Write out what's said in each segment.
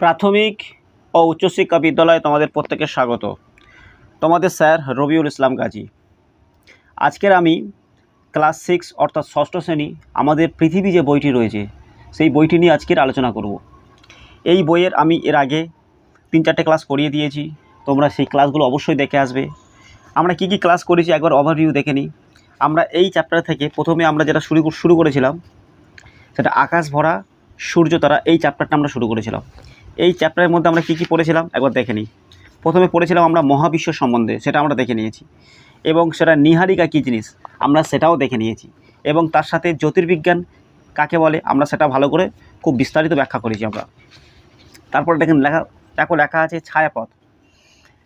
প্রাথমিক ও উচ্চশিক্ষা বিদ্যালয়ে তোমাদের প্রত্যেকের স্বাগত। তোমাদের স্যার রবিউল ইসলাম গাজী। আজকের আমি ক্লাস সিক্স অর্থাৎ ষষ্ঠ শ্রেণি আমাদের পৃথিবী যে বইটি রয়েছে, সেই বইটি নিয়ে আজকের আলোচনা করব। এই বইয়ের আমি এর আগে তিন চারটে ক্লাস করিয়ে দিয়েছি, তোমরা সেই ক্লাসগুলো অবশ্যই দেখে আসবে। আমরা কি কি ক্লাস করেছি একবার ওভারভিউ দেখে নিই। আমরা এই চ্যাপ্টার থেকে প্রথমে আমরা যেটা শুরু শুরু করেছিলাম, সেটা আকাশ ভরা, সূর্য তারা এই চ্যাপ্টারটা আমরা শুরু করেছিলাম। এই চ্যাপ্টারের মধ্যে আমরা কী কী পড়েছিলাম? একবার দেখে নিই। প্রথমে পড়েছিলাম আমরা মহাবিশ্ব সম্বন্ধে, সেটা আমরা দেখে নিয়েছি। এবং সেটা নিহারিকা কী জিনিস, আমরা সেটাও দেখে নিয়েছি। এবং তার সাথে জ্যোতির্বিজ্ঞান কাকে বলে, আমরা সেটা ভালো করে খুব বিস্তারিত ব্যাখ্যা করেছি আমরা। তারপরে দেখেন লেখা, দেখো লেখা আছে ছায়াপথ।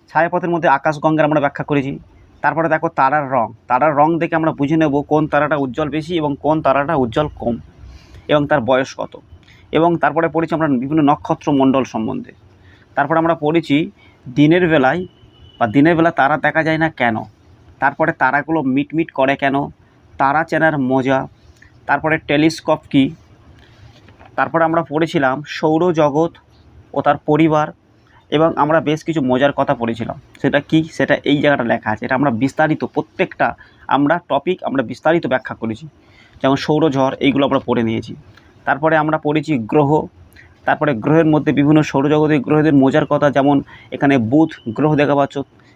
ছায়াপথের মধ্যে আকাশগঙ্গার আমরা ব্যাখ্যা করেছি। তারপরে দেখো তারার রং। তারার রং দেখে আমরা বুঝে নেব কোন তারাটা উজ্জ্বল বেশি এবং কোন তারাটা উজ্জ্বল কম। এবং তার বয়স কত। এবং তারপরে পড়েছি আমরা বিভিন্ন নক্ষত্র মণ্ডল সম্বন্ধে। তারপরে আমরা পড়েছি দিনের বেলায় বা দিনের বেলা তারা দেখা যায় না কেন? তারপরে তারাগুলো মিটমিট করে কেন? তারা চেনার মজা। তারপরে টেলিস্কোপ কী? তারপরে আমরা পড়েছিলাম সৌরজগৎ ও তার পরিবার এবং আমরা বেশ কিছু মজার কথা পড়েছিলাম। সেটা কি? সেটা এই জায়গাটা লেখা আছে। এটা আমরা বিস্তারিত প্রত্যেকটা আমরা টপিক আমরা বিস্তারিত ব্যাখ্যা করেছি। যেমন সৌরঝড়, এইগুলো আমরা পড়ে নিয়েছি। তারপরে আমরা পড়েছি গ্রহ। তারপরে গ্রহের মধ্যে বিভিন্ন সৌরজগতের গ্রহদের মজার কথা যেমন এখানে বুধ গ্রহ দেখা পাচ্ছ।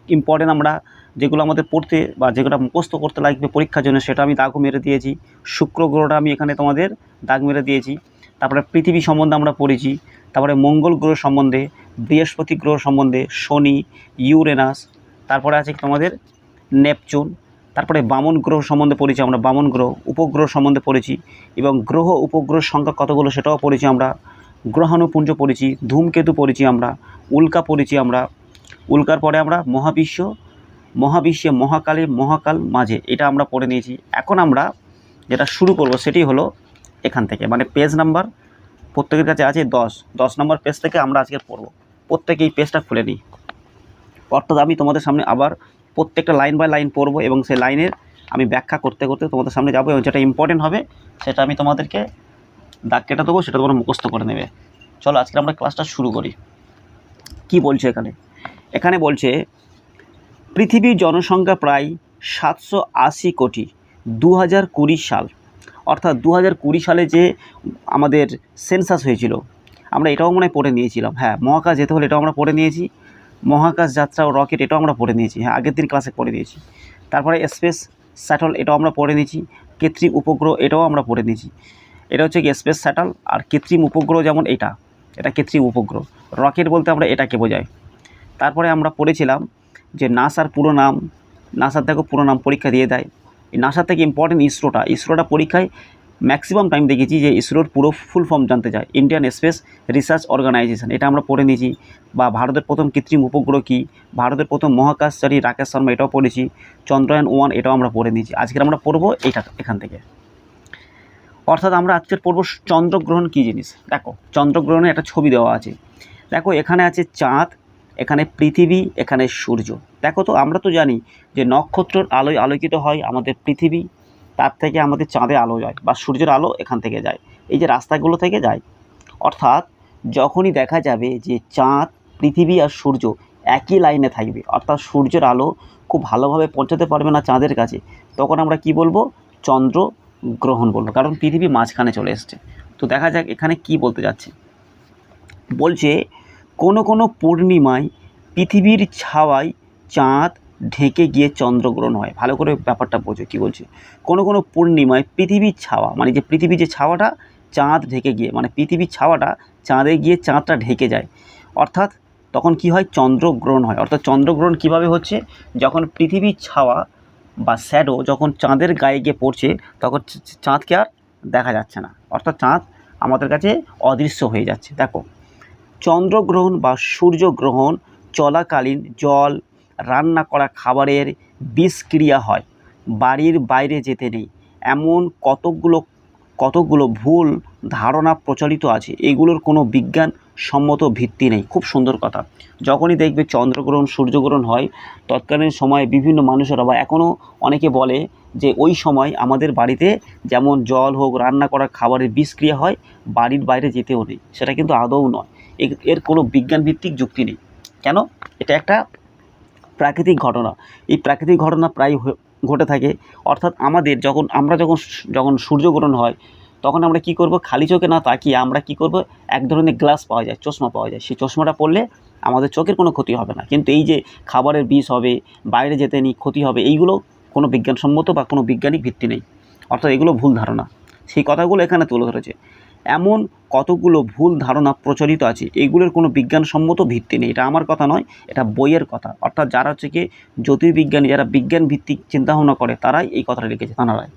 ইম্পর্টেন্ট আমরা যেগুলো আমাদের পড়তে বা যেগুলো মুখস্থ করতে লাগবে পরীক্ষার জন্য সেটা আমি দাগও মেরে দিয়েছি। শুক্র গ্রহটা আমি এখানে তোমাদের দাগ মেরে দিয়েছি। তারপরে পৃথিবী সম্বন্ধে আমরা পড়েছি। তারপরে মঙ্গল গ্রহ সম্বন্ধে, বৃহস্পতি গ্রহ সম্বন্ধে, শনি, ইউরেনাস, তারপরে আছে তোমাদের নেপচুন। তারপরে বামন গ্রহ সম্বন্ধে পড়েছি আমরা, বামন গ্রহ, উপগ্রহ সম্বন্ধে পড়েছি এবং গ্রহ উপগ্রহের সংখ্যা কতগুলো সেটাও পড়েছি আমরা। গ্রহাণুপুঞ্জ পড়েছি, ধূমকেতু পড়েছি আমরা, উল্কা পড়েছি আমরা। উল্কার পরে আমরা মহাবিশ্ব, মহাবিশ্বে মহাকালে, মহাকাল মাঝে, এটা আমরা পড়ে নিয়েছি। এখন আমরা যেটা শুরু করব সেটি হলো এখান থেকে মানে পেজ নাম্বার, প্রত্যেকের কাছে আছে দশ। দশ নম্বর পেজ থেকে আমরা আজকে পড়ব। প্রত্যেকে এই পেজটা খুলে নিই। অর্থাৎ আমি তোমাদের সামনে আবার প্রত্যেকটা লাইন বাই লাইন পড়ব এবং সেই লাইনের আমি ব্যাখ্যা করতে করতে তোমাদের সামনে যাব এবং যেটা ইম্পর্টেন্ট হবে, সেটা আমি তোমাদেরকে দাগ কেটে দেবো, সেটা তোমরা মুখস্থ করে নেবে। চলো আজকে আমরা ক্লাসটা শুরু করি। কি বলছে এখানে? এখানে বলছে, পৃথিবীর জনসংখ্যা প্রায় সাতশো আশি কোটি দু হাজার কুড়ি সাল। অর্থাৎ দু হাজার কুড়ি সালে যে আমাদের সেন্সাস হয়েছিল, আমরা এটাও মনে হয় পড়ে নিয়েছিলাম। হ্যাঁ মহাকাশ যেতে হলে এটাও আমরা পড়ে নিয়েছি। মহাকাশ যাত্রা ও রকেট এটাও আমরা পড়ে নিয়েছি। হ্যাঁ আগের দিন ক্লাসে পড়ে নিয়েছি। তারপরে স্পেস স্যাটল এটাও আমরা পড়ে নিয়েছি। কৃত্রিম উপগ্রহ এটাও আমরা পড়ে নিয়েছি। এটা হচ্ছে কি স্পেস স্যাটল আর কৃত্রিম উপগ্রহ যেমন এটা এটা কৃত্রিম উপগ্রহ। রকেট বলতে আমরা এটাকে বোঝাই। তারপরে আমরা পড়েছিলাম যে নাসার পুরো নাম, নাসার দেখো পুরো নাম পরীক্ষা দিয়ে দেয়। এই নাসার থেকে ইম্পর্টেন্ট ইসরোটা ইসরোটা পরীক্ষায় ম্যাক্সিমাম টাইম দেখেছি যে ইসরোর পুরো ফুল ফর্ম জানতে চায়। ইন্ডিয়ান স্পেস রিসার্চ অর্গানাইজেশন এটা আমরা পড়ে নিয়েছি। বা ভারতের প্রথম কৃত্রিম উপগ্রহ কী? ভারতের প্রথম মহাকাশচারী রাকেশ শর্মা এটাও পড়েছি। চন্দ্রয়ান ওয়ান এটাও আমরা পড়ে নিয়েছি। আজকের আমরা পড়ব এটা এখান থেকে। অর্থাৎ আমরা আজকের পড়ব চন্দ্রগ্রহণ কী জিনিস? দেখো, চন্দ্রগ্রহণে একটা ছবি দেওয়া আছে। দেখো, এখানে আছে চাঁদ, এখানে পৃথিবী, এখানে সূর্য। দেখো তো, আমরা তো জানি যে নক্ষত্রর আলোয় আলোকিত হয় আমাদের পৃথিবী। তার থেকে আমাদের চাঁদে আলো যায় বা সূর্যের আলো এখান থেকে যায়। এই যে রাস্তাগুলো থেকে যায়, অর্থাৎ যখনই দেখা যাবে যে চাঁদ, পৃথিবী আর সূর্য একই লাইনে থাকবে, অর্থাৎ সূর্যের আলো খুব ভালোভাবে পৌঁছাতে পারবে না চাঁদের কাছে, তখন আমরা কি বলব? চন্দ্র গ্রহণ বলব, কারণ পৃথিবী মাঝখানে চলে এসছে। তো দেখা যাক এখানে কি বলতে যাচ্ছে। বলছে, কোনো কোনো পূর্ণিমায় পৃথিবীর ছাওয়ায় চাঁদ ঢেকে গিয়ে চন্দ্রগ্রহণ হয়। ভালো করে ব্যাপারটা বোঝো, কী বলছে? কোনো কোনো পূর্ণিমায় পৃথিবীর ছাওয়া মানে যে পৃথিবীর যে ছাওয়াটা, চাঁদ ঢেকে গিয়ে মানে পৃথিবীর ছাওয়াটা, চাঁদে গিয়ে চাঁদটা ঢেকে যায়। অর্থাৎ তখন কি হয়? চন্দ্রগ্রহণ হয়। অর্থাৎ চন্দ্রগ্রহণ কীভাবে হচ্ছে? যখন পৃথিবীর ছাওয়া বা শ্যাডো যখন চাঁদের গায়ে গিয়ে পড়ছে, তখন চাঁদকে আর দেখা যাচ্ছে না। অর্থাৎ চাঁদ আমাদের কাছে অদৃশ্য হয়ে যাচ্ছে। দেখো, চন্দ্রগ্রহণ বা সূর্যগ্রহণ চলাকালীন জল রান্না করা খাবারের বিষক্রিয়া হয়। বাড়ির বাইরে যেতে নেই। এমন কতকগুলো কতকগুলো ভুল ধারণা প্রচলিত আছে, এগুলোর কোনো বিজ্ঞান সম্মত ভিত্তি নেই। খুব সুন্দর কথা। যখনই দেখবে চন্দ্রগ্রহণ, সূর্যগ্রহণ হয়, তৎকালীন সময়ে বিভিন্ন মানুষেরা বা এখনও অনেকে বলে যে, ওই সময় আমাদের বাড়িতে যেমন জল হোক, রান্না করা খাবারের বিষক্রিয়া হয়, বাড়ির বাইরে যেতেও নেই। সেটা কিন্তু আদৌ নয়। এর কোনো বিজ্ঞান ভিত্তিক যুক্তি নেই। কেন? এটা একটা প্রাকৃতিক ঘটনা। এই প্রাকৃতিক ঘটনা প্রায় ঘটে থাকে। অর্থাৎ আমাদের যখন, আমরা যখন যখন সূর্যগ্রহণ হয়, তখন আমরা কি করব? খালি চোখে না তাকিয়ে আমরা কি করব? এক ধরনের গ্লাস পাওয়া যায়, চশমা পাওয়া যায়। সেই চশমাটা পরলে আমাদের চোখের কোনো ক্ষতি হবে না। কিন্তু এই যে খাবারের বিষ হবে, বাইরে যেতে নি ক্ষতি হবে, এইগুলো কোনো বিজ্ঞানসম্মত বা কোনো বৈজ্ঞানিক ভিত্তি নেই। অর্থাৎ এগুলো ভুল ধারণা। সেই কথাগুলো এখানে তুলে ধরেছে। এমন কতগুলো ভুল ধারণা প্রচলিত আছে? এগুলোর কোনো বিজ্ঞানসম্মত ভিত্তি নেই। এটা আমার কথা নয়, এটা বইয়ের কথা। অর্থাৎ যারা হচ্ছে কি জ্যোতির্বিজ্ঞানী, যারা বিজ্ঞান ভিত্তিক চিন্তাভাবনা করে, তারাই এই কথাটা লিখেছে তাঁরাই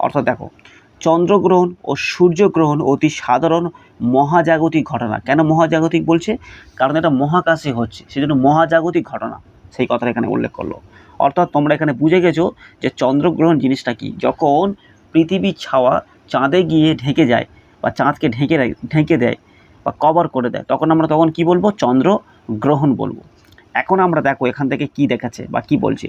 অর্থাৎ দেখো, চন্দ্রগ্রহণ ও সূর্যগ্রহণ অতি সাধারণ মহাজাগতিক ঘটনা। কেন মহাজাগতিক বলছে? কারণ এটা মহাকাশে হচ্ছে, সেজন্য মহাজাগতিক ঘটনা। সেই কথাটা এখানে উল্লেখ করল। অর্থাৎ তোমরা এখানে বুঝে গেছো যে চন্দ্রগ্রহণ জিনিসটা কি? যখন পৃথিবীর ছাওয়া চাঁদে গিয়ে ঢেকে যায় বা চাঁদকে ঢেকে ঢেকে দেয় বা কভার করে দেয়, তখন আমরা তখন কি বলব? চন্দ্র গ্রহণ বলব। এখন আমরা দেখো এখান থেকে কি দেখাচ্ছে বা কি বলছে।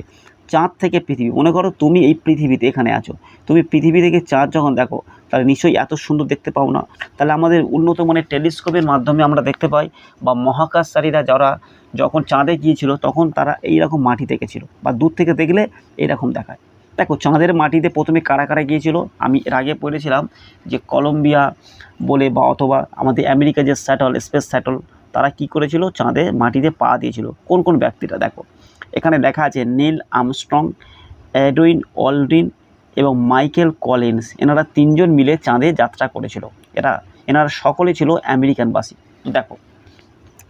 চাঁদ থেকে পৃথিবী, মনে করো তুমি এই পৃথিবীতে এখানে আছো। তুমি পৃথিবী থেকে চাঁদ যখন দেখো, তাহলে নিশ্চয়ই এত সুন্দর দেখতে পাও না। তাহলে আমাদের উন্নত মানের টেলিস্কোপের মাধ্যমে আমরা দেখতে পাই বা মহাকাশচারীরা যারা যখন চাঁদে গিয়েছিল, তখন তারা এই রকম মাটি দেখেছিল বা দূর থেকে দেখলে এইরকম দেখায়। দেখো, চাঁদের মাটিতে প্রথমে কারা কারা গিয়েছিল? আমি এর আগে পড়েছিলাম যে কলম্বিয়া বলে বা অথবা আমাদের আমেরিকা যে স্যাটল, স্পেস স্যাটল, তারা কি করেছিল? চাঁদে মাটিতে পা দিয়েছিল। কোন কোন ব্যক্তিরা? দেখো, এখানে দেখা আছে নীল আমস্ট্রং এডউইন অলডিন এবং মাইকেল কলিন্স। এনারা তিনজন মিলে চাঁদে যাত্রা করেছিল। এরা, এনারা সকলে ছিল আমেরিকানবাসী। দেখো,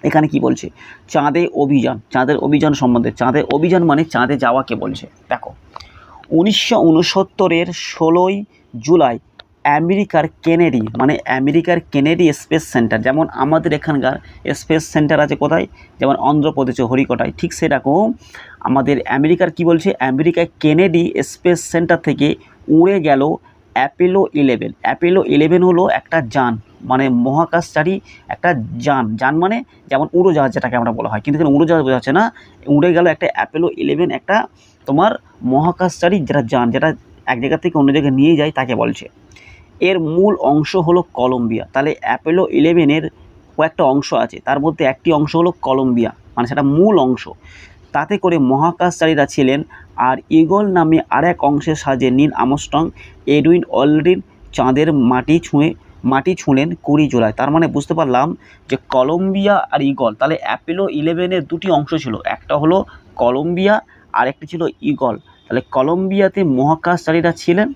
এখানে কি বলছে? চাঁদে অভিযান। চাঁদের অভিযান সম্বন্ধে। চাঁদের অভিযান মানে চাঁদে যাওয়াকে বলছে। দেখো উনিশশো উনসত্তরের ষোলোই জুলাই আমেরিকার কেনেডি মানে আমেরিকার কেনেডি স্পেস সেন্টার, যেমন আমাদের এখানকার স্পেস সেন্টার আছে কোথায়? যেমন অন্ধ্রপ্রদেশে, হরিকটায়, ঠিক সেরকম আমাদের আমেরিকার কি বলছে? আমেরিকায় কেনেডি স্পেস সেন্টার থেকে উড়ে গেল অ্যাপেলো ইলেভেন। অ্যাপেলো ইলেভেন হলো একটা যান মানে মহাকাশচারী একটা যান। যান মানে যেমন উড়োজাহাজ যেটাকে আমরা বলা হয়। কিন্তু এখানে উড়োজাহাজ বোঝাচ্ছে না। উড়ে গেল একটা অ্যাপেলো ইলেভেন একটা তোমার মহাকাশচারী যেটা যান, যেটা এক জায়গা থেকে অন্য জায়গায় নিয়ে যায় তাকে বলছে। এর মূল অংশ হলো কলম্বিয়া। তাহলে অ্যাপেলো ইলেভেনের কয়েকটা অংশ আছে। তার মধ্যে একটি অংশ হলো কলম্বিয়া মানে সেটা মূল অংশ। তাতে করে মহাকাশচারীরা ছিলেন আর ইগল নামে আরেক অংশের সাহায্যে নীল আমস্ট্রং, এডুইন অলরিন চাঁদের মাটি ছুঁয়ে, মাটি ছুঁলেন কুড়ি জুলাই। তার মানে বুঝতে পারলাম যে কলম্বিয়া আর ইগল, তাহলে অ্যাপেলো ইলেভেনের দুটি অংশ ছিল। একটা হলো কলম্বিয়া আর একটি ছিল ইগল তাহলে কলম্বিয়াতে মহাকাশচারীরা ছিলেন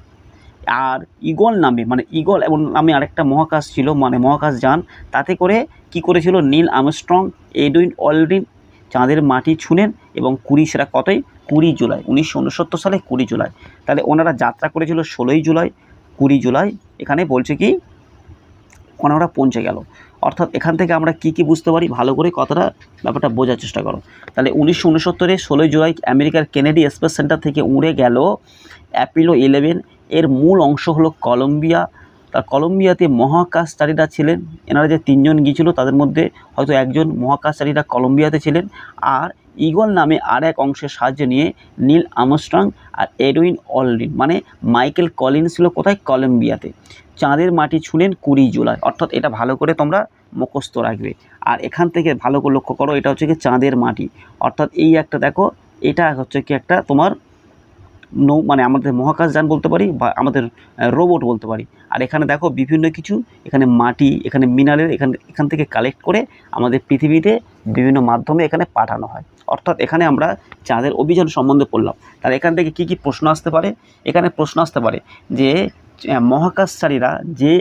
আর ইগল নামে মানে ইগল এবং নামে আরেকটা মহাকাশ ছিল মানে মহাকাশ যান, তাতে করে কি করেছিল নীল আমস্ট্রং এডুইন অলরিন, চাঁদের মাটি ছুঁলেন এবং কুড়ি সেটা কতই? কুড়ি জুলাই, উনিশশো উনসত্তর সালে কুড়ি জুলাই। তাহলে ওনারা যাত্রা করেছিল ষোলোই জুলাই, কুড়ি জুলাই। এখানে বলছে কি, ওনারা পৌঁছে গেল। অর্থাৎ এখান থেকে আমরা কি কি বুঝতে পারি? ভালো করে কথাটা, ব্যাপারটা বোঝার চেষ্টা করো। তাহলে উনিশশো উনসত্তরে ষোলোই জুলাই আমেরিকার কেনেডি স্পেস সেন্টার থেকে উড়ে গেল অ্যাপিলো ইলেভেন। এর মূল অংশ হলো কলম্বিয়া। তার কলম্বিয়াতে মহাকাশচারীরা ছিলেন। এনারা যে তিনজন গিয়েছিল, তাদের মধ্যে হয়তো একজন মহাকাশচারীরা কলম্বিয়াতে ছিলেন। আর ইগল নামে আর এক অংশের সাহায্য নিয়ে নীল আমস্ট্রং আর এডউইন অলরিন মানে মাইকেল কলিন ছিল কোথায়? কলম্বিয়াতে। চাঁদের মাটি ছুঁলেন কুড়ি জুলাই। অর্থাৎ এটা ভালো করে তোমরা মুখস্থ রাখবে। আর এখান থেকে ভালো করে লক্ষ্য করো, এটা হচ্ছে কি চাঁদের মাটি। অর্থাৎ এই একটা দেখো, এটা হচ্ছে কি একটা তোমার নৌ মানে আমাদের মহাকাশযান বলতে পারি বা আমাদের রোবট বলতে পারি। আর এখানে দেখো বিভিন্ন কিছু, এখানে মাটি, এখানে মিনারেল, এখানে, এখান থেকে কালেক্ট করে আমাদের পৃথিবীতে বিভিন্ন মাধ্যমে এখানে পাঠানো হয়। অর্থাৎ এখানে আমরা চাঁদের অভিযান সম্বন্ধে পড়লাম। তাহলে এখান থেকে কি কি প্রশ্ন আসতে পারে? এখানে প্রশ্ন আসতে পারে যে মহাকাশচারীরা যে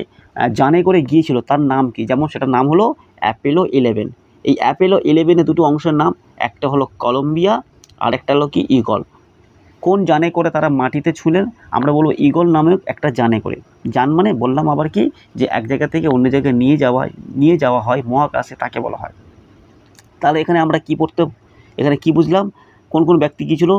জানে করে গিয়েছিল তার নাম কি? যেমন সেটার নাম হলো অ্যাপেলো ইলেভেন এই অ্যাপেলো ইলেভেনের দুটো অংশের নাম, একটা হলো কলম্বিয়া আর একটা হলো কি? ইগল কোন জানে করে তারা মাটিতে ছুঁলেন? আমরা বলব ইগল নামেও একটা জানে করে। যান মানে বললাম আবার কি? যে এক জায়গা থেকে অন্য জায়গায় নিয়ে যাওয়া নিয়ে যাওয়া হয়, মহাকাশে তাকে বলা হয়। তাহলে এখানে আমরা কি পড়তে এখানে কি বুঝলাম? কোন কোন ব্যক্তি গিয়েছিল?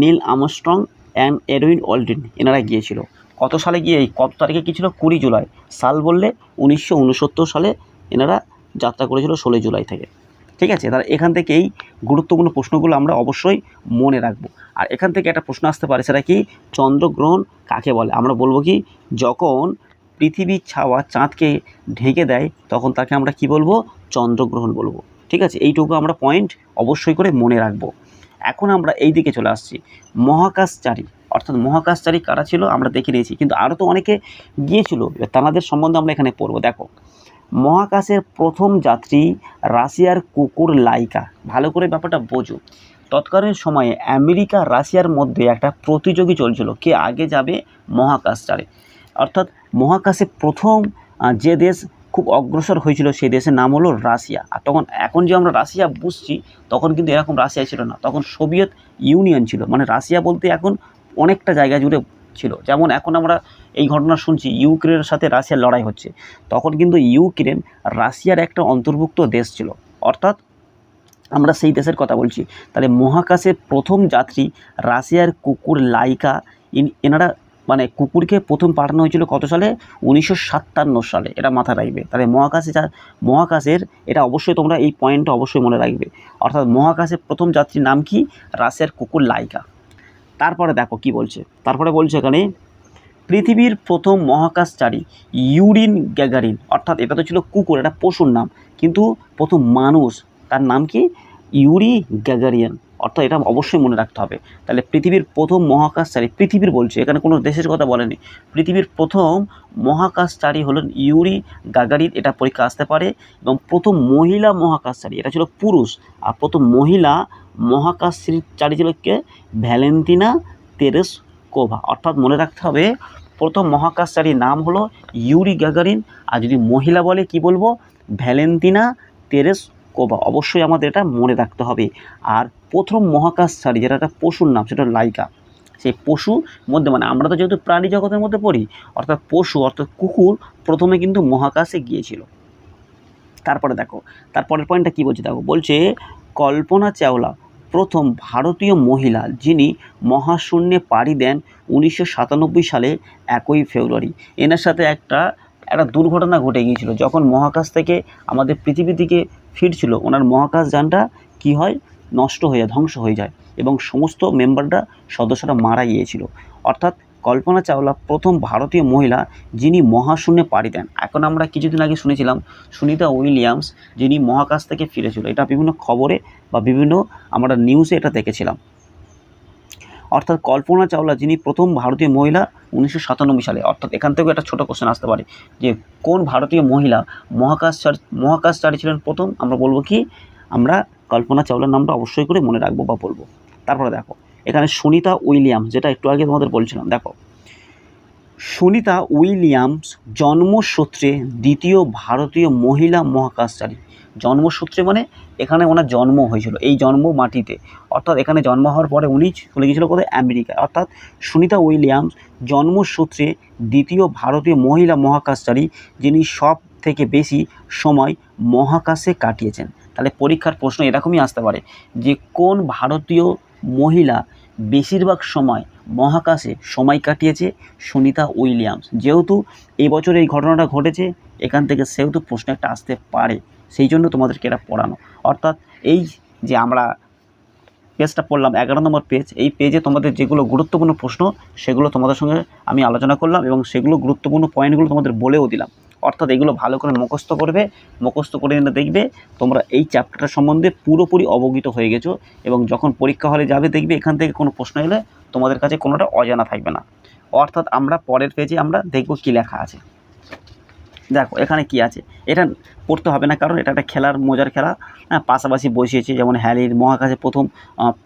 Neil Armstrong and Edwin Aldrin এনারা গিয়েছিল। কত সালে গিয়ে কত তারিখে কী ছিল? কুড়ি জুলাই। সাল বললে উনিশশো উনসত্তর সালে এনারা যাত্রা করেছিল ষোলোই জুলাই থেকে। ঠিক আছে? তাহলে এখান থেকে এই গুরুত্বপূর্ণ প্রশ্নগুলো আমরা অবশ্যই মনে রাখব। আর এখান থেকে একটা প্রশ্ন আসতে পারে, সেটা কি? চন্দ্রগ্রহণ কাকে বলে? আমরা বলব কি, যখন পৃথিবীর ছাওয়া চাঁদকে ঢেকে দেয়, তখন তাকে আমরা কি বলব? চন্দ্রগ্রহণ বলব। ঠিক আছে? এইটুকু আমরা পয়েন্ট অবশ্যই করে মনে রাখব। এখন আমরা এই দিকে চলে আসছি। মহাকাশচারী, অর্থাৎ মহাকাশচারী কারা ছিল আমরা দেখে নিয়েছি, কিন্তু আরও তো অনেকে গিয়েছিল। তাদের সম্বন্ধে আমরা এখানে পড়ব। দেখো, মহাকাশের প্রথম যাত্রী রাশিয়ার কুকুর লাইকা। ভালো করে ব্যাপারটা বোঝো। তৎকালীন সময়ে আমেরিকা রাশিয়ার মধ্যে একটা প্রতিযোগী চলছিল, কে আগে যাবে মহাকাশচারে। অর্থাৎ মহাকাশে প্রথম যে দেশ খুব অগ্রসর হয়েছিল সেই দেশের নাম হলো রাশিয়া। আর তখন এখন যে আমরা রাশিয়া বুঝছি, তখন কিন্তু এরকম রাশিয়া ছিল না। তখন সোভিয়েত ইউনিয়ন ছিল। মানে রাশিয়া বলতে এখন অনেকটা জায়গা জুড়ে ছিল। যেমন এখন আমরা এই ঘটনা শুনছি, ইউক্রেনের সাথে রাশিয়ার লড়াই হচ্ছে। তখন কিন্তু ইউক্রেন রাশিয়ার একটা অন্তর্ভুক্ত দেশ ছিল। অর্থাৎ আমরা সেই দেশের কথা বলছি। তাহলে মহাকাশে প্রথম যাত্রী রাশিয়ার কুকুর লাইকা, ইন, এনারা মানে কুকুরকে প্রথম পাঠানো হয়েছিল কত সালে? উনিশশো সাতান্ন সালে। এটা মাথায় রাখবে। তাহলে মহাকাশে যা মহাকাশের এটা অবশ্যই তোমরা এই পয়েন্টটা অবশ্যই মনে রাখবে। অর্থাৎ মহাকাশে প্রথম যাত্রীর নাম কি? রাশিয়ার কুকুর লাইকা। তারপরে দেখো কি বলছে। তারপরে বলছে এখানে, পৃথিবীর প্রথম মহাকাশচারী ইউরিন গ্যাগারিন। অর্থাৎ এটা তো ছিল কুকুর, এটা পশুর নাম। কিন্তু প্রথম মানুষ, তার নাম কি? Yuri Gagarin. অর্থাৎ এটা অবশ্যই মনে রাখতে হবে। তাহলে পৃথিবীর প্রথম মহাকাশচারী, পৃথিবীর বলছে, এখানে কোনো দেশের কথা বলেনি। পৃথিবীর প্রথম মহাকাশচারী হলেন ইউরি গাগারিন, এটা পরীক্ষা আসতে পারে। এবং প্রথম মহিলা মহাকাশচারী, এটা ছিল পুরুষ। আর প্রথম মহিলা মহাকাশচারী ছিল কে? ভ্যালেন্টিনা তেরেস কোভা অর্থাৎ মনে রাখতে হবে, প্রথম মহাকাশচারীর নাম হলো ইউরি গ্যাগারিন আর যদি মহিলা বলে, কি বলব? ভ্যালেন্টিনা তেরেস কোভা অবশ্যই আমাদের এটা মনে রাখতে হবে। আর প্রথম মহাকাশচারী যেটা একটা পশুর নাম, সেটা লাইকা। সেই পশু মধ্যে মানে আমরা তো যেহেতু প্রাণী জগতের মধ্যে পড়ি, অর্থাৎ পশু অর্থাৎ কুকুর প্রথমে কিন্তু মহাকাশে গিয়েছিল। তারপরে দেখো, তারপরের পয়েন্টটা কী বলছে দেখো? বলছে কল্পনা চাওলা, প্রথম ভারতীয় মহিলা যিনি মহাশূন্যে পাড়ি দেন উনিশশো সাতানব্বই সালে একই ফেব্রুয়ারি। এনার সাথে একটা একটা দুর্ঘটনা ঘটে গিয়েছিল। যখন মহাকাশ থেকে আমাদের পৃথিবীর দিকে ফিরছিল, ওনার মহাকাশ যানটা কি হয়? নষ্ট হয়ে যায়, ধ্বংস হয়ে যায় এবং সমস্ত মেম্বাররা, সদস্যরা মারা গিয়েছিল। অর্থাৎ কল্পনা চাওলা প্রথম ভারতীয় মহিলা যিনি মহাশূন্যে পাড়ি দেন। এখন আমরা কিছুদিন আগে শুনেছিলাম সুনিতা উইলিয়ামস যিনি মহাকাশ থেকে ফিরেছিল। এটা বিভিন্ন খবরে বা বিভিন্ন আমরা নিউজে এটা দেখেছিলাম। অর্থাৎ কল্পনা চাওলা, যিনি প্রথম ভারতীয় মহিলা উনিশশো সাতানব্বই সালে, অর্থাৎ এখান থেকেও একটা ছোটো কোশ্চেন আসতে পারে, যে কোন ভারতীয় মহিলা মহাকাশচার, মহাকাশচারী ছিলেন প্রথম? আমরা বলব কি, আমরা কল্পনা চাওলার নামটা অবশ্যই করে মনে রাখব বা বলব। তারপরে দেখো, এখানে সুনিতা উইলিয়ামস যেটা একটু আগে তোমাদের বলছিলাম, দেখো। সুনিতা উইলিয়ামস জন্মসূত্রে দ্বিতীয় ভারতীয় মহিলা মহাকাশচারী। জন্মসূত্রে মানে এখানে ওনার জন্ম হয়েছিল, এই জন্ম মাটিতে। অর্থাৎ এখানে জন্ম হওয়ার পরে উনি চলে গিয়েছিল কোথায়? আমেরিকায়। অর্থাৎ সুনিতা উইলিয়ামস জন্মসূত্রে দ্বিতীয় ভারতীয় মহিলা মহাকাশচারী যিনি সব থেকে বেশি সময় মহাকাশে কাটিয়েছেন। তাহলে পরীক্ষার প্রশ্ন এরকমই আসতে পারে যে কোন ভারতীয় মহিলা বেশিরভাগ সময় মহাকাশে সময় কাটিয়েছে? সুনিতা উইলিয়ামস। যেহেতু এই বছর এই ঘটনাটা ঘটেছে, এখান থেকে সেহেতু প্রশ্ন একটা আসতে পারে। সেই জন্য তোমাদেরকে এটা পড়ানো। অর্থাৎ এই যে আমরা পেজটা পড়লাম, এগারো নম্বর পেজ, এই পেজে তোমাদের যেগুলো গুরুত্বপূর্ণ প্রশ্ন, সেগুলো তোমাদের সঙ্গে আমি আলোচনা করলাম এবং সেগুলো গুরুত্বপূর্ণ পয়েন্টগুলো তোমাদের বলেও দিলাম। অর্থাৎ এগুলো ভালো করে মুখস্থ করবে, মুখস্থ করে এনে দেখবে তোমরা এই চ্যাপ্টারটা সম্বন্ধে পুরোপুরি অবগত হয়ে গেছো এবং যখন পরীক্ষা হলে যাবে দেখবে এখান থেকে কোনো প্রশ্ন এলে তোমাদের কাছে কোনোটা অজানা থাকবে না। অর্থাৎ আমরা পরের পেজে আমরা দেখব কী লেখা আছে। দেখো, এখানে কি আছে? এটা পড়তে হবে না, কারণ এটা একটা খেলার, মজার খেলা। হ্যাঁ পাশাপাশি বসিয়েছে যেমন হ্যালির মহাকাশে প্রথম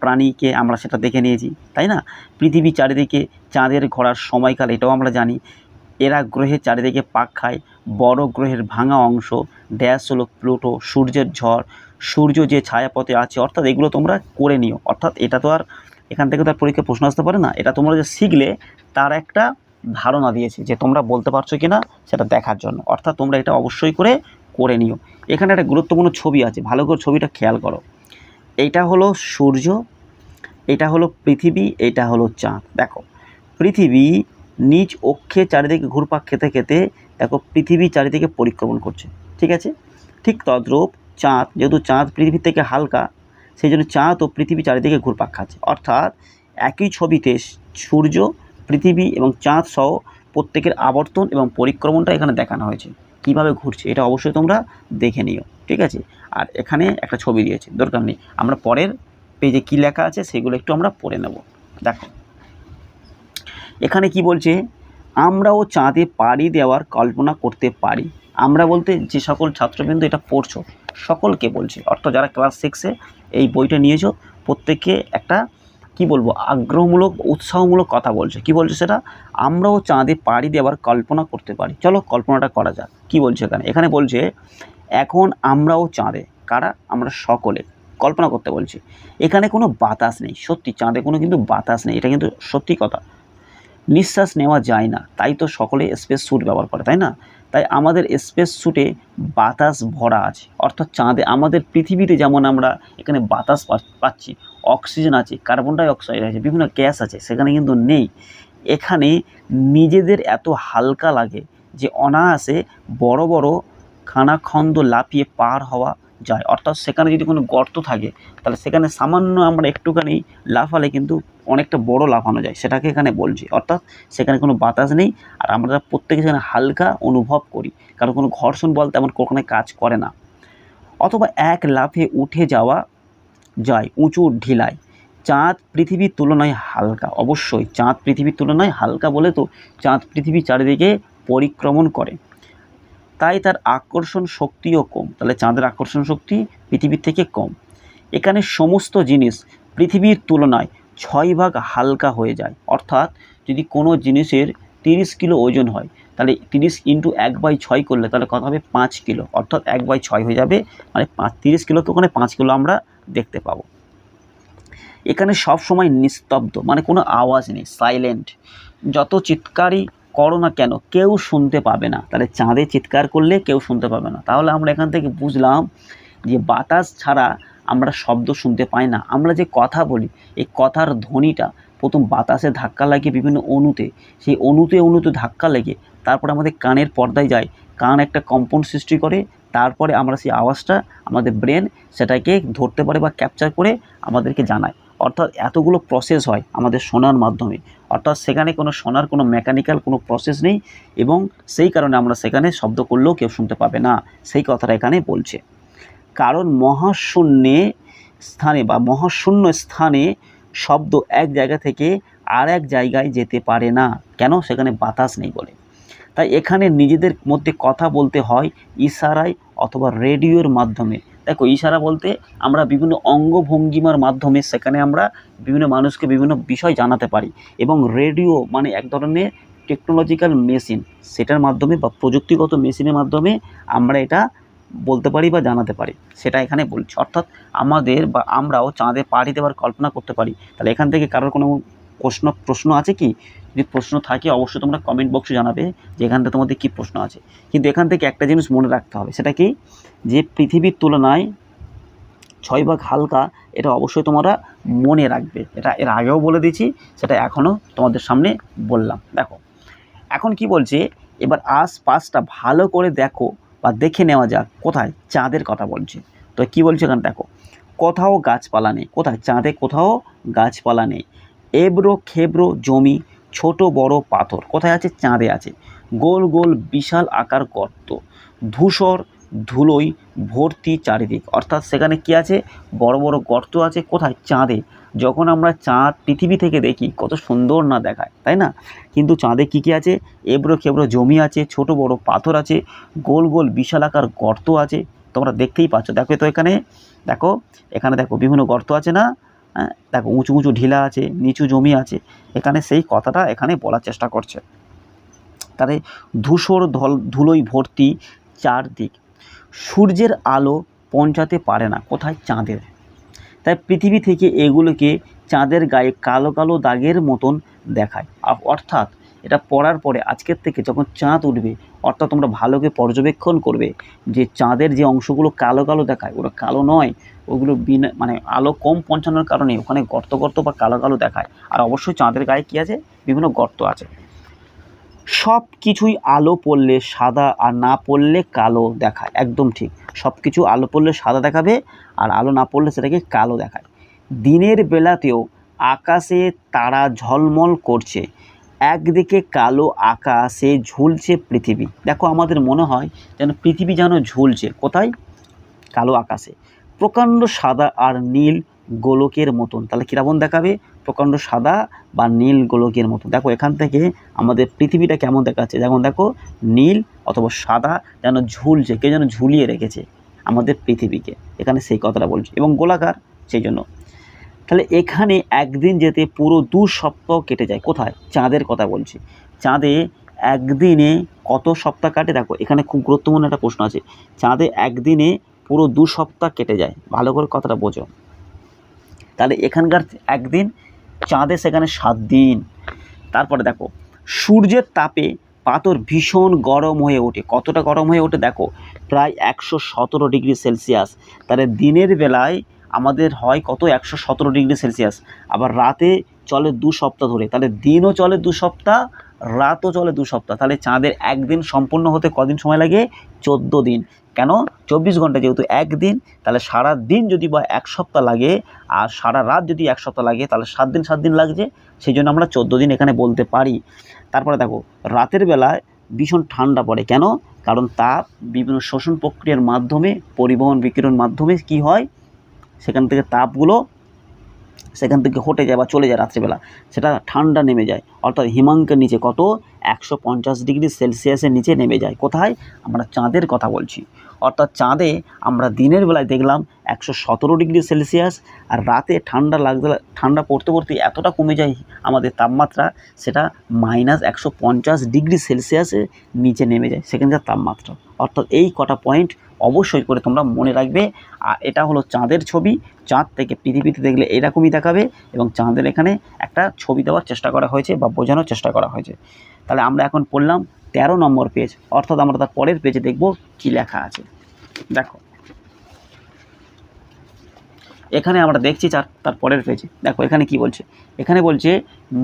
প্রাণীকে আমরা সেটা দেখে নিয়েছি, তাই না? পৃথিবী চারিদিকে চাঁদের ঘোরার সময়কাল, এটাও আমরা জানি। এরা গ্রহের চারিদিকে পাক খায়, বড় গ্রহের ভাঙা অংশ, ড্যাশ হলো প্লুটো, সূর্যের ঝড়, সূর্য যে ছায়াপথে আছে, অর্থাৎ এগুলো তোমরা করে নিও। অর্থাৎ এটা তো আর এখান থেকে তো আর পরীক্ষা প্রশ্ন আসতে পারে না। এটা তোমরা যে শিখলে, তার একটা ধারণা দিয়েছে যে তোমরা বলতে পারছ কি না সেটা দেখার জন্য। অর্থাৎ তোমরা এটা অবশ্যই করে করে নিও। এখানে একটা গুরুত্বপূর্ণ ছবি আছে, ভালো করে ছবিটা খেয়াল করো। এইটা হলো সূর্য, এটা হলো পৃথিবী, এটা হলো চাঁদ। দেখো, পৃথিবী নিজ অক্ষে চারিদিকে ঘুরপাক খেতে খেতে, দেখো, পৃথিবী চারিদিকে পরিক্রমণ করছে। ঠিক আছে? ঠিক তদ্রূপ চাঁদ, যেহেতু চাঁদ পৃথিবীর থেকে হালকা, সেই জন্য চাঁদ ও পৃথিবী চারিদিকে ঘুরপাক খাচ্ছে। অর্থাৎ একই ছবিতে সূর্য পৃথিবী এবং চাঁদ সহ প্রত্যেকের আবর্তন এবং পরিক্রমণটা এখানে দেখানো হয়েছে। কীভাবে ঘুরছে এটা অবশ্যই তোমরা দেখে নিও, ঠিক আছে? আর এখানে একটা ছবি দিয়েছে, দরকার নেই। আমরা পরের পেজে কী লেখা আছে সেগুলো একটু আমরা পড়ে নেব। দেখো। এখানে কি বলছে? আমরাও চাঁদে পাড়ি দেওয়ার কল্পনা করতে পারি। আমরা বলতে যে সকল ছাত্রবৃন্দ এটা পড়ছো, সকলকে বলছি। অর্থাৎ যারা ক্লাস সিক্সে এই বইটা নিয়েছো, প্রত্যেককে একটা কি বলব, আগ্রহমূলক, উৎসাহমূলক কথা বলছে। কি বলছে সেটা? আমরাও চাঁদে পাড়ি দেওয়ার কল্পনা করতে পারি। চলো কল্পনাটা করা যাক। কি বলছে এখানে? এখানে বলছে, এখন আমরাও চাঁদে। কারা? আমরা সকলে। কল্পনা করতে বলছি। এখানে কোনো বাতাস নেই। সত্যি, চাঁদে কোনো কিন্তু বাতাস নেই। এটা কিন্তু সত্যি কথা। নিঃশ্বাস নেওয়া যায় না। তাই তো সকলে স্পেস স্যুট ব্যবহার করে, তাই না? তাই আমাদের স্পেস স্যুটে বাতাস ভরা আছে। অর্থাৎ চাঁদে আমাদের পৃথিবীতে যেমন আমরা এখানে বাতাস পাচ্ছি অক্সিজেন আছে, কার্বন ডাই অক্সাইড আছে, বিভিন্ন গ্যাস আছে, সেখানে কিন্তু নেই। এখানে নিজেদের এত হালকা লাগে যে অনায়াসে বড় বড় খানাখন্দ লাফিয়ে পার হওয়া যায়। অর্থাৎ সেখানে যদি কোনো গর্ত থাকে, তাহলে সেখানে সামান্য আমরা একটুখানি লাফালে কিন্তু অনেকটা বড় লাফানো যায়, সেটাকে এখানে বলছি। অর্থাৎ সেখানে কোনো বাতাস নেই আর আমরা প্রত্যেকে সেখানে হালকা অনুভব করি, কারণ কোনো ঘর্ষণ বল তেমন কখনো কাজ করে না। অথবা এক লাফে উঠে যাওয়া যায় উঁচু ঢিলায়। চাঁদ পৃথিবীর তুলনায় হালকা। অবশ্যই চাঁদ পৃথিবীর তুলনায় হালকা বলে তো চাঁদ পৃথিবীর চারিদিকে পরিক্রমণ করে। তাই তার আকর্ষণ শক্তিও কম। তাহলে চাঁদের আকর্ষণ শক্তি পৃথিবীর থেকে কম। এখানে সমস্ত জিনিস পৃথিবীর তুলনায় ছয় ভাগ হালকা হয়ে যায়। অর্থাৎ যদি কোনো জিনিসের তিরিশ কিলো ওজন হয়, তাহলে তিরিশ ইন্টু এক বাই ছয় করলে তাহলে কত হবে? পাঁচ কিলো। অর্থাৎ এক বাই ছয় হয়ে যাবে। মানে পাঁচ তিরিশ কিলো তো ওখানে পাঁচ কিলো আমরা দেখতে পাবো। এখানে সব সময় নিস্তব্ধ মানে কোনো আওয়াজ নেই সাইলেন্ট যত চিৎকারই করো না কেন, কেউ শুনতে পাবে না। তাহলে চাঁদে চিৎকার করলে কেউ শুনতে পাবে না। তাহলে আমরা এখান থেকে বুঝলাম যে বাতাস ছাড়া আমরা শব্দ শুনতে পাই না। আমরা যে কথা বলি, এই কথার ধ্বনিটা প্রথম বাতাসে ধাক্কা লাগে বিভিন্ন অণুতে, সেই অণুতে অণুতে ধাক্কা লেগে তারপর আমাদের কানের পর্দায় যায় কান একটা কম্পন সৃষ্টি করে, তারপরে আমরা সেই আওয়াজটা আমাদের ব্রেন সেটাকে ধরতে পারে বা ক্যাপচার করে আমাদেরকে জানায়। অর্থাৎ এতগুলো প্রসেস হয় আমাদের শোনার মাধ্যমে। অর্থাৎ সেখানে কোনো শোনার কোনো মেকানিক্যাল কোনো প্রসেস নেই এবং সেই কারণে আমরা সেখানে শব্দ করলেও কেউ শুনতে পাবে না। সেই কথাটা এখানে বলছে। কারণ মহাশূন্যে স্থানে বা মহাশূন্য স্থানে শব্দ এক জায়গা থেকে আর এক জায়গায় যেতে পারে না। কেন? সেখানে বাতাস নেই বলে। তাই এখানে নিজেদের মধ্যে কথা বলতে হয় ইশারায় অথবা রেডিওর মাধ্যমে। দেখো, ইশারা বলতে আমরা বিভিন্ন অঙ্গভঙ্গিমার মাধ্যমে সেখানে আমরা বিভিন্ন মানুষকে বিভিন্ন বিষয় জানাতে পারি এবং রেডিও মানে এক ধরনের টেকনোলজিক্যাল মেশিন সেটার মাধ্যমে বা প্রযুক্তিগত মেশিনের মাধ্যমে আমরা এটা বলতে পারি বা জানাতে পারি। সেটা এখানে বলছি। অর্থাৎ আমাদের বা আমরাও চাঁদে পাড়ি দেওয়ার কল্পনা করতে পারি। তাহলে এখান থেকে কারোর কোনো প্রশ্ন প্রশ্ন আছে কি? যদি প্রশ্ন থাকে, অবশ্যই তোমরা কমেন্ট বক্সে জানাবে যে এখানটা তোমাদের কী প্রশ্ন আছে। কিন্তু এখান থেকে একটা জিনিস মনে রাখতে হবে, সেটা কি? যে পৃথিবীর তুলনায় ছয় ভাগ হালকা, এটা অবশ্যই তোমরা মনে রাখবে। এটা এর আগেও বলে দিয়েছি, সেটা এখনও তোমাদের সামনে বললাম। দেখো, এখন কি বলছে? এবার আশপাশটা ভালো করে দেখো বা দেখে নেওয়া যাক, কোথায়? চাঁদের কথা বলছে। তো কি বলছে এখানে? দেখো, কোথাও গাছপালা নেই। কোথায়? চাঁদে কোথাও গাছপালা নেই। এবড়ো খেবড়ো জমি, ছোট বড় পাথর। কোথায় আছে? চাঁদে আছে। গোল গোল বিশাল আকার গর্ত। ধূসর ধুলোই ভর্তি চারিদিক। অর্থাৎ সেখানে কি আছে? বড় বড় গর্ত আছে কোথায়? চাঁদে। যখন আমরা চাঁদ পৃথিবী থেকে দেখি, কত সুন্দর না দেখায়, তাই না? কিন্তু চাঁদে কী কী আছে? এবড়ো খেবড়ো জমি আছে, ছোট বড় পাথর আছে, গোল গোল বিশাল আকার গর্ত আছে। তোমরা দেখতেই পাচ্ছ। দেখো তো এখানে। দেখো এখানে দেখো, বিভিন্ন গর্ত আছে না? হ্যাঁ? দেখো উঁচু উঁচু ঢিলা আছে, নিচু জমি আছে, এখানে সেই কথাটা এখানে বলার চেষ্টা করছে। তাহলে ধূসর ধল ধুলোই ভর্তি চারদিক। সূর্যের আলো পৌঁছাতে পারে না, কোথায়? চাঁদের। তাই পৃথিবী থেকে এগুলোকে চাঁদের গায়ে কালো কালো দাগের মতন দেখায়। অর্থাৎ এটা পড়ার পরে, আজকের থেকে যখন চাঁদ উঠবে, অর্থাৎ তোমরা ভালোকে পর্যবেক্ষণ করবে যে চাঁদের যে অংশগুলো কালো কালো দেখায় ওটা কালো নয় ওগুলো বিনা মানে আলো কম পৌঁছানোর কারণে ওখানে গর্ত গর্ত বা কালো কালো দেখায়। আর অবশ্যই চাঁদের গায়ে কী আছে? বিভিন্ন গর্ত আছে। সব কিছুই আলো পড়লে সাদা আর না পড়লে কালো দেখায়। একদম ঠিক। সব কিছু আলো পড়লে সাদা দেখাবে আর আলো না পড়লে সেটাকে কালো দেখায়। দিনের বেলাতেও আকাশে তারা ঝলমল করছে। একদিকে কালো আকাশে ঝুলছে পৃথিবী। দেখো আমাদের মনে হয় যেন পৃথিবী যেন ঝুলছে। কোথায়? কালো আকাশে। প্রকাণ্ড সাদা আর নীল গোলকের মতন। তাহলে কীরকম দেখাবে? প্রকাণ্ড সাদা বা নীল গোলকের মতো দেখো, এখান থেকে আমাদের পৃথিবীটা কেমন দেখাচ্ছে? যেমন দেখো, নীল অথবা সাদা যেন ঝুলছে, কে যেন ঝুলিয়ে রেখেছে আমাদের পৃথিবীকে। এখানে সেই কথাটা বলছে। এবং গোলাকার, সেই জন্য। তাহলে এখানে একদিন যেতে পুরো দু সপ্তাহ কেটে যায়। কোথায়? চাঁদের কথা বলছি। চাঁদে একদিনে কত সপ্তাহ কাটে? দেখো, এখানে খুব গুরুত্বপূর্ণ একটা প্রশ্ন আছে। চাঁদে একদিনে পুরো দু সপ্তাহ কেটে যায়। ভালো করে কথাটা বোঝো। তাহলে এখানকার একদিন, চাঁদে সেখানে সাত দিন। তারপরে দেখো, সূর্যের তাপে পাথর ভীষণ গরম হয়ে ওঠে। কতটা গরম হয়ে ওঠে দেখো, প্রায় একশো সতেরো ডিগ্রি সেলসিয়াস। তাহলে দিনের বেলায় আমাদের হয় কত? একশো সতেরো ডিগ্রি সেলসিয়াস। আবার রাতে চলে দু সপ্তাহ ধরে। তাহলে দিনও চলে দু সপ্তাহ রাতও চলে দু সপ্তাহ। তাহলে চাঁদের একদিন সম্পূর্ণ হতে কদিন সময় লাগে? চোদ্দ দিন। কেন? চব্বিশ ঘণ্টা যেহেতু একদিন, তাহলে সারা দিন যদি বা এক সপ্তাহ লাগে, আর সারা রাত যদি এক সপ্তাহ লাগে, তাহলে সাত দিন সাত দিন লাগছে। সেই জন্য আমরা চোদ্দ দিন এখানে বলতে পারি। তারপরে দেখো, রাতের বেলায় ভীষণ ঠান্ডা পড়ে। কেন? কারণ তাপ বিভিন্ন শোষণ প্রক্রিয়ার মাধ্যমে, পরিবহন বিকিরণ মাধ্যমে কি হয়? সেখান থেকে তাপগুলো সেখান থেকে হটে যায় বা চলে যায় রাত্রিবেলা, সেটা ঠান্ডা নেমে যায়। অর্থাৎ হিমাঙ্কের নিচে কত? একশো পঞ্চাশ ডিগ্রি সেলসিয়াসের নিচে নেমে যায়। কোথায়? আমরা চাঁদের কথা বলছি। অর্থাৎ চাঁদে আমরা দিনের বেলায় দেখলাম একশো সতেরো ডিগ্রি সেলসিয়াস, আর রাতে ঠান্ডা লাগতে ঠান্ডা পড়তে পড়তে এতটা কমে যায় আমাদের তাপমাত্রা, সেটা মাইনাস একশো পঞ্চাশ ডিগ্রি সেলসিয়াসের নিচে নেমে যায় সেখানকার তাপমাত্রা। অর্থাৎ এই কটা পয়েন্ট অবশ্যই করে তোমরা মনে রাখবে। আর এটা হলো চাঁদের ছবি। চাঁদ থেকে পৃথিবীতে দেখলে এরকমই দেখাবে এবং চাঁদের এখানে একটা ছবি দেওয়ার চেষ্টা করা হয়েছে বা বোঝানোর চেষ্টা করা হয়েছে। তাহলে আমরা এখন পড়লাম তেরো নম্বর পেজ অর্থাৎ আমরা তার পরের পেজে দেখব কি লেখা আছে। দেখো। এখানে আমরা দেখছি চার তার পরের পেজে দেখো, এখানে কি বলছে? এখানে বলছে,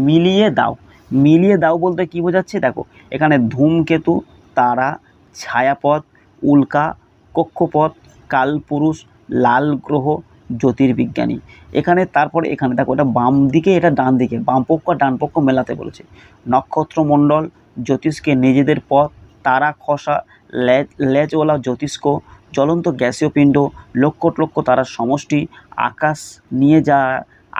মিলিয়ে দাও। মিলিয়ে দাও বলতে কি বোঝাচ্ছে? দেখো, এখানে ধূমকেতু, তারা, ছায়াপথ, উল্কা কক্ষপথ কালপুরুষ লাল গ্রহ, জ্যোতির্বিজ্ঞানী। এখানে তারপরে এখানে দেখো এটা বাম দিকে, এটা ডান দিকে বামপক্ষ আর ডান পক্ষ মেলাতে বলেছে। নক্ষত্রমণ্ডল, জ্যোতিষকে নিজেদের পথ, তারা খসা লেজ লেজওয়ালা জ্যোতিষ্ক, জ্বলন্ত গ্যাসীয় পিণ্ড লক্ষ লক্ষ তারার সমষ্টি, আকাশ নিয়ে যা,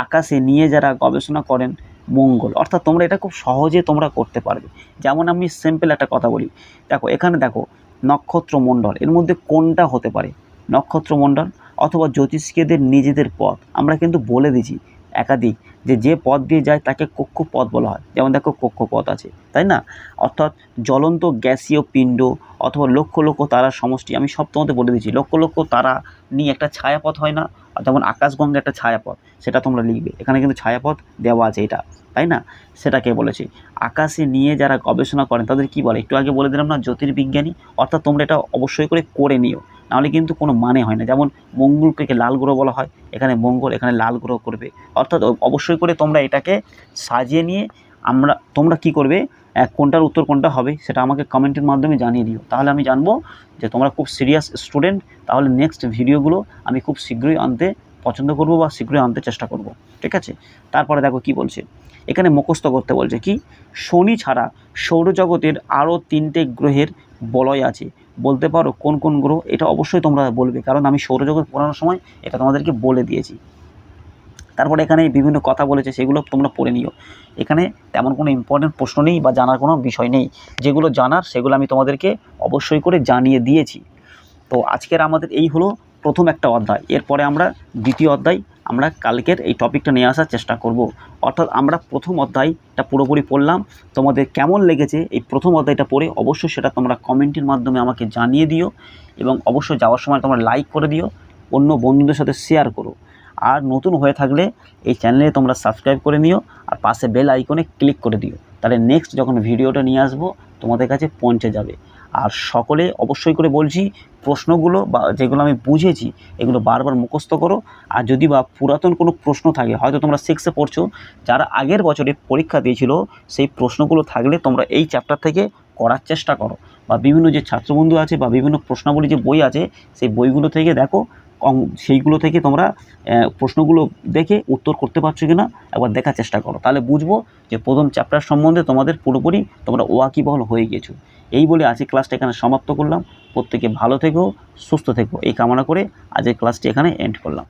আকাশে নিয়ে যারা গবেষণা করেন, মঙ্গল। অর্থাৎ তোমরা এটা খুব সহজে তোমরা করতে পারবে। যেমন আমি সিম্পল একটা কথা বলি। দেখো, এখানে দেখো নক্ষত্রমণ্ডল। এর মধ্যে কোনটা হতে পারে? নক্ষত্রমণ্ডল অথবা জ্যোতিষ্কদের নিজেদের পথ। আমরা কিন্তু বলে দিছি একাধিক, যে যে পথ দিয়ে যায় তাকে কক্ষপথ বলা হয়। যেমন দেখো কক্ষপথ আছে, তাই না? অর্থাৎ জ্বলন্ত গ্যাসীয় পিণ্ড অথবা লক্ষ লক্ষ তারার সমষ্টি, আমি সব তোমাদের বলে দিচ্ছি। লক্ষ লক্ষ তারা নিয়ে একটা ছায়াপথ হয় না যেমন আকাশগঙ্গা একটা ছায়াপথ, সেটা তোমরা লিখবে। এখানে কিন্তু ছায়াপথ দেওয়া আছে এটা, তাই না? সেটাকে বলেছি। আকাশে নিয়ে যারা গবেষণা করেন, তাদের কি বলে? একটু আগে বলে দিলাম না, জ্যোতির্বিজ্ঞানী? অর্থাৎ তোমরা এটা অবশ্যই করে করে নিও। নাহলে কিন্তু কোনো মানে হয় না। যেমন মঙ্গলকে লাল গ্রহ বলা হয় এখানে মঙ্গল, এখানে লাল গ্রহ করবে। অর্থাৎ অবশ্যই করে তোমরা এটাকে সাজিয়ে নিয়ে আমরা, তোমরা কি করবে? কোনটার উত্তর কোনটা হবে সেটা আমাকে কমেন্টের মাধ্যমে জানিয়ে দিও। তাহলে আমি জানব যে তোমরা খুব সিরিয়াস স্টুডেন্ট তাহলে নেক্সট ভিডিওগুলো আমি খুব শীঘ্রই আনতে পছন্দ করব বা শীঘ্রই আনতে চেষ্টা করব। ঠিক আছে? তারপরে দেখো কি বলছে। এখানে মুখস্থ করতে বলছে কি, শনি ছাড়া সৌরজগতের আরও তিনটে গ্রহের বলয় আছে। বলতে পারো কোন কোন গ্রহ, এটা অবশ্যই তোমরা বলবে, কারণ আমি সৌরজগৎ পড়ানোর সময় এটা তোমাদেরকে বলে দিয়েছি। তারপরে এখানে বিভিন্ন কথা বলেছে, সেগুলো তোমরা পড়ে নিও। এখানে তেমন কোনো ইম্পর্টেন্ট প্রশ্ন নেই বা জানার কোনো বিষয় নেই। যেগুলো জানার, সেগুলো আমি তোমাদেরকে অবশ্যই করে জানিয়ে দিয়েছি। তো আজকের আমাদের এই হলো প্রথম একটা অধ্যায়। এরপরে আমরা দ্বিতীয় অধ্যায় আমরা কালকের এই টপিকটা নিয়ে আসার চেষ্টা করব। অর্থাৎ আমরা প্রথম অধ্যায়টা পুরোপুরি পড়লাম। তোমাদের কেমন লেগেছে এই প্রথম অধ্যায়টা পড়ে অবশ্যই সেটা তোমরা কমেন্টের মাধ্যমে আমাকে জানিয়ে দিও এবং অবশ্যই যাওয়ার সময় তোমরা লাইক করে দিও, অন্য বন্ধুদের সাথে শেয়ার করো। আর নতুন হয়ে থাকলে এই চ্যানেলে তোমরা সাবস্ক্রাইব করে নিও আর পাশে বেল আইকনে ক্লিক করে দিও। তাহলে নেক্সট যখন ভিডিওটা নিয়ে আসব, তোমাদের কাছে পৌঁছে যাবে। আর সকলে অবশ্যই করে বলছি প্রশ্নগুলো বা যেগুলো আমি বুঝেছি, এগুলো বারবার মুখস্থ করো। আর যদি বা পুরাতন কোনো প্রশ্ন থাকে, হয়তো তোমরা সিক্সে পড়ছো, যারা আগের বছরে পরীক্ষা দিয়েছিল, সেই প্রশ্নগুলো থাকলে তোমরা এই চ্যাপ্টার থেকে করার চেষ্টা করো। বা বিভিন্ন যে ছাত্রবন্ধু আছে বা বিভিন্ন প্রশ্নাবলী যে বই আছে, সেই বইগুলো থেকে দেখো সেইগুলো থেকে তোমরা প্রশ্নগুলো দেখে উত্তর করতে পারছ কি না একবার দেখার চেষ্টা করো। তাহলে বুঝব যে প্রথম চ্যাপ্টার সম্বন্ধে তোমাদের পুরোপুরি তোমরা ওয়াকিবহল হয়ে গিয়েছো এই বলে আজকে ক্লাসটা এখানে সমাপ্ত করলাম। প্রত্যেকে ভালো থেকো সুস্থ থেকো। এই কামনা করে আজকের ক্লাসটি এখানে এন্ড করলাম।